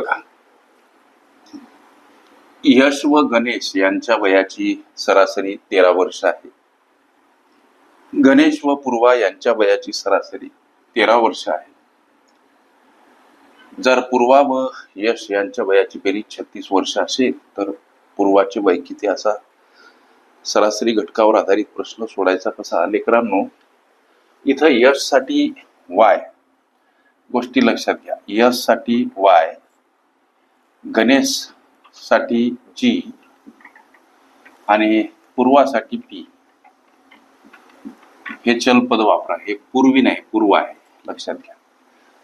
बघा. यश व गणेश यांच्या वयाची सरासरी तेरा वर्ष आहे. गणेश व पूर्वा यांच्या वयाची सरासरी तेरा वर्ष आहे. जर पूर्वा व यश यांच्या वयाची बेरीज छत्तीस वर्ष असेल तर पूर्वाचे वय किती असा? सरासरी घटकावर आधारित प्रश्न सोडायचा कसा? लेकरांनो इथं यशसाठी वाय. गोष्टी लक्षात घ्या. यशसाठी वाय गणेशसाठी जी आणि पूर्वासाठी पी. हे चलपद वापरा. हे पूर्वी नाही पूर्व आहे. लक्षात घ्या.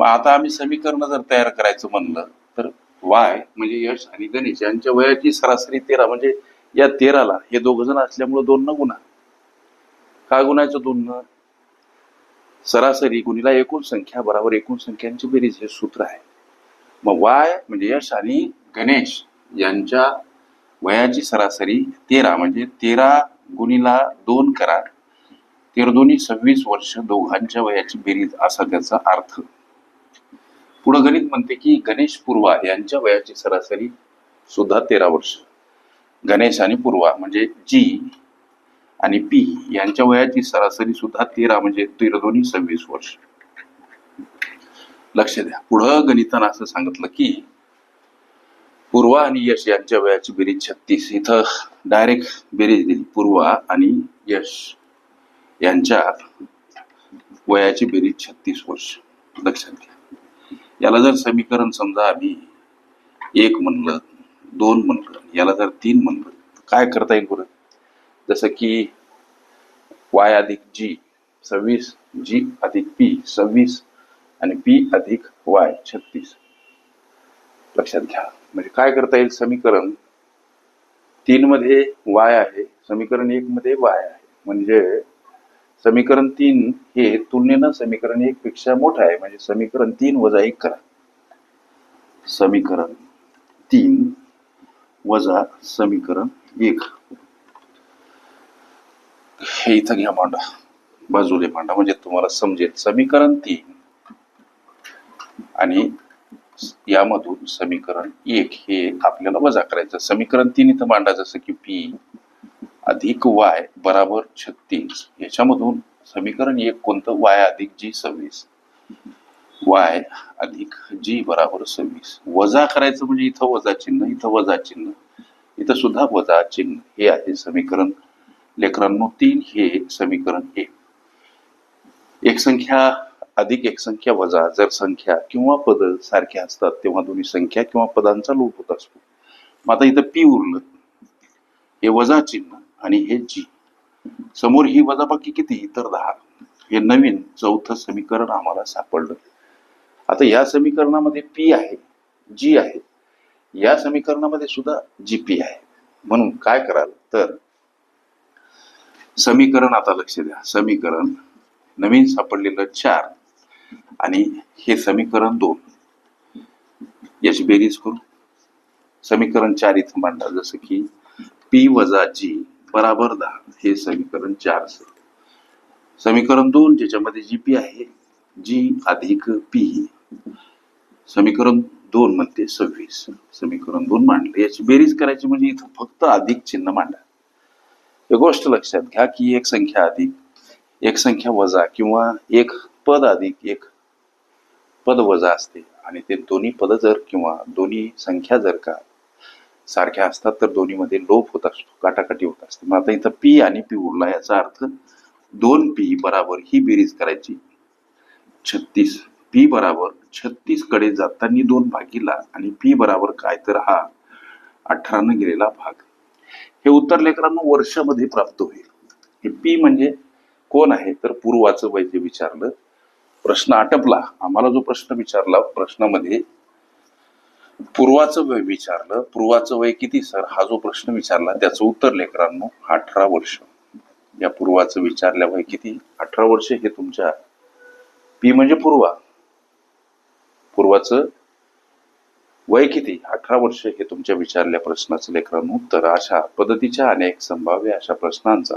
मग आता आम्ही समीकरण जर तयार करायचं म्हणलं तर वाय म्हणजे यश आणि गणेश यांच्या वयाची सरासरी तेरा म्हणजे या तेराला हे दोघ जण असल्यामुळे दोन न गुन्हा काय गुणायचं दोन न? सरासरी गुणीला एकूण संख्या बरोबर एकूण संख्यांची बेरीज हे सूत्र आहे. मग वाय म्हणजे यश आणि गणेश यांच्या वयाची सरासरी तेरा म्हणजे तेरा गुणीला दोन करा. तेरा दोन्ही सव्वीस वर्ष दोघांच्या वयाची बेरीज असा त्याचा अर्थ. पुढे गणित म्हणते की गणेश पूर्वा यांच्या वयाची सरासरी सुद्धा तेरा वर्ष. गणेश आणि पूर्वा म्हणजे जी आणि पी यांच्या वयाची सरासरी सुद्धा तेरा म्हणजे तेरा दोन्ही सव्वीस वर्ष. लक्ष द्या. पुढं गणितानं असं सांगितलं की पूर्वा आणि यश यांच्या वयाची बेरीज छत्तीस. इथं डायरेक्ट बेरीज दिली. पूर्वा आणि यश यांच्या वयाची बेरीज छत्तीस वर्ष. लक्षात घ्या. याला जर समीकरण समजा आम्ही एक म्हणलं दोन म्हणलं याला जर तीन म्हणलं काय करता येईल बरं जसं की वाय अधिक जी सव्वीस जी अधिक पी सव्वीस आणि बी अधिक वाय छत्तीस. लक्षात घ्या. म्हणजे काय करता येईल? समीकरण तीन मध्ये वाय आहे समीकरण एक मध्ये वाय आहे. म्हणजे समीकरण तीन हे तुलनेनं समीकरण एक पेक्षा मोठं आहे. म्हणजे समीकरण तीन वजा एक करा. समीकरण तीन वजा समीकरण एक. हे इथं घ्या मांडा बाजूले मांडा म्हणजे तुम्हाला समजेल. समीकरण तीन. आणि यामधून समीकरण एक हे आपल्याला वजा करायचं. समीकरण तीन इथं मांडा जसं की पी अधिक वाय बराबर छत्तीस. याच्यामधून समीकरण एक कोणतं? वाय अधिक जी सव्वीस. वाय अधिक जी बराबर सव्वीस. वजा करायचं म्हणजे इथं वजा चिन्ह इथं वजा चिन्ह. इथं सुद्धा वजा चिन्ह. हे आहे समीकरण लेकरांनो तीन हे समीकरण एक. एक संख्या अधिक एक संख्या वजा जर संख्या किंवा पद सारख्या असतात तेव्हा दोन्ही संख्या किंवा पदांचा लोप होत असतो. मग आता इथं पी उरलं. हे वजा चिन्ह आणि हे जी. समोर ही वजाबाकी किती? तर दहा. हे नवीन चौथं समीकरण आम्हाला सापडलं. आता या समीकरणामध्ये पी आहे जी आहे. या समीकरणामध्ये सुद्धा जी पी आहे. म्हणून काय कराल? तर समीकरण आता लक्ष द्या. समीकरण नवीन सापडलेलं चार. आणि हे समीकरण दोन. याची बेरीज करू. समीकरण चार इथं मांडा. जसं की पी वजा जी बराबर दहा. हे समीकरण चार समीकरण दोन ज्याच्यामध्ये जी पी आहे जी अधिक पी समीकरण दोन म्हणते सव्वीस. समीकरण दोन मांडले. याची बेरीज करायची म्हणजे इथं फक्त अधिक चिन्ह मांडा. एक गोष्ट लक्षात घ्या की एक संख्या अधिक एक संख्या वजा किंवा एक पद अधिक एक पद वजा असते. आणि ते दोन्ही पद जर किंवा दोन्ही संख्या जर का सारख्या असतात तर दोन्हीमध्ये लोप होत असतो काटाकाटी होत असते. मग आता इथं पी आणि पी उरला याचा अर्थ दोन पी बराबर ही बेरीज करायची. छत्तीस. पी बराबर छत्तीसकडे जाताना दोन भागीला आणि पी बराबर काय? तर हा अठरानं गेलेला भाग. हे उत्तर लेकरांना वर्षामध्ये प्राप्त होईल. हे पी म्हणजे कोण आहे? तर पूर्वाचं वैद्य विचारलं प्रश्न आटपला आम्हाला जो प्रश्न विचारला प्रश्नामध्ये पूर्वाचं वय विचारलं. पूर्वाचं वय किती सर? हा जो प्रश्न विचारला त्याचं उत्तर लेकरांनो अठरा वर्ष. या पूर्वाचं विचारल्या वय किती? अठरा वर्ष हे तुमच्या पी म्हणजे पूर्वा. पूर्वाचं वय किती? अठरा वर्ष हे तुमच्या विचारल्या प्रश्नाचं लेकरांनो उत्तर अशा पद्धतीच्या अनेक संभाव्य अशा प्रश्नांचा